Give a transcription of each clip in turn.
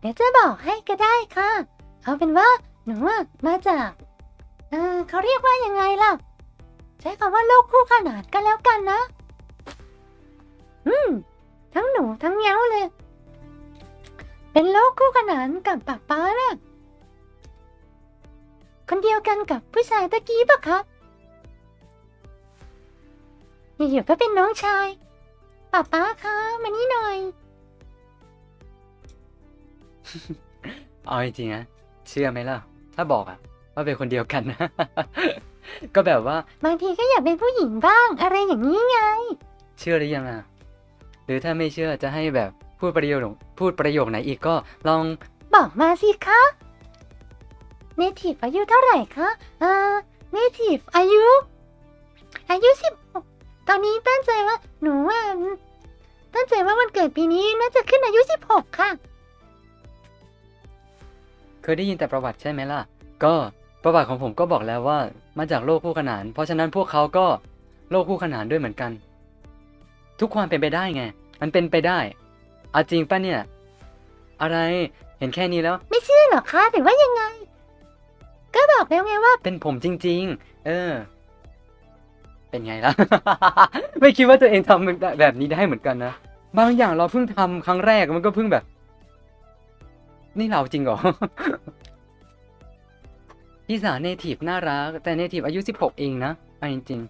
เดี๋ยวจะบอกให้ก็ได้ค่ะ เอาเป็นว่าหนูอะมาจาก เออเขาเรียกว่ายังไงล่ะ ใช้คำว่าโลกคู่ขนานกันแล้วกันนะ อืม ทั้งหนูทั้งเย้าเลย เป็นโลกคู่ขนานกับป๊าป๊าน่ะคนเดียวกันกับผู้ชายตะกี้ปะครับอยู่ๆก็เป็นน้องชายป๊าป๊าคะมานี่หน่อย เอาจริงๆนะเชื่อไหมล่ะ ถ้าบอกอะว่าเป็นคนเดียวกันนะ ก็แบบว่า บางทีก็อยากเป็นผู้หญิงบ้าง อะไรอย่างนี้ไง เชื่อหรือยังอะหรือถ้าไม่เชื่อจะให้แบบพูดประโยคพูดประโยคไหนอีกก็ลองบอกมาสิคะเนทีฟอายุเท่าไหร่คะอ่าเนทีฟอายุ อายุสิบตอนนี้ตั้งใจว่า หนูว่าตั้งใจว่าวันเกิดปีนี้น่าจะขึ้นอายุสิบหกค่ะเค ยได้ยินแต่ประวัติใช่ไหมล่ะ ก็ประวัติของผมก็บอกแล้วว่ามาจากโลกคู่ขนาน เพราะฉะนั้นพวกเขาก็โลกคู่ขนานด้วยเหมือนกัน ทุกความเป็นไปได้ไง มันเป็นไปได้เอาจริงปะเนี่ย อะไรเห็นแค่นี้แล้ว ไม่เชื่อหรอคะหรือว่ายังไง ก็บอกแล้วไงว่า เป็นผมจริง ๆ เออ เป็นไงล่ะ ไม่คิดว่าตัวเองทำแบบนี้ได้เหมือนกันนะ บางอย่างเราเพิ่งทำครั้งแรกมันก็เพิ่งแบบ นี่เราจริงเหรอ พี่สาวเนทีฟน่ารัก แต่เนทีฟอายุสิบหกเองนะเอาจริง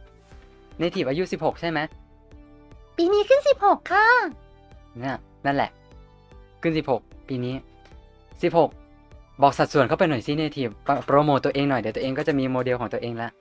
ๆเนทีฟอายุสิบหกใช่ไหมปีนี้ขึ้นสิบหกค่ะเนี่ยนั่นแหละ ขึ้นสิบหกปีนี้สิบหกบอกสัดส่วนเข้าไปหน่อยสิเนทีฟโปรโมตตัวเองหน่อย เดี๋ยวตัวเองก็จะมีโมเดลของตัวเองแล้ว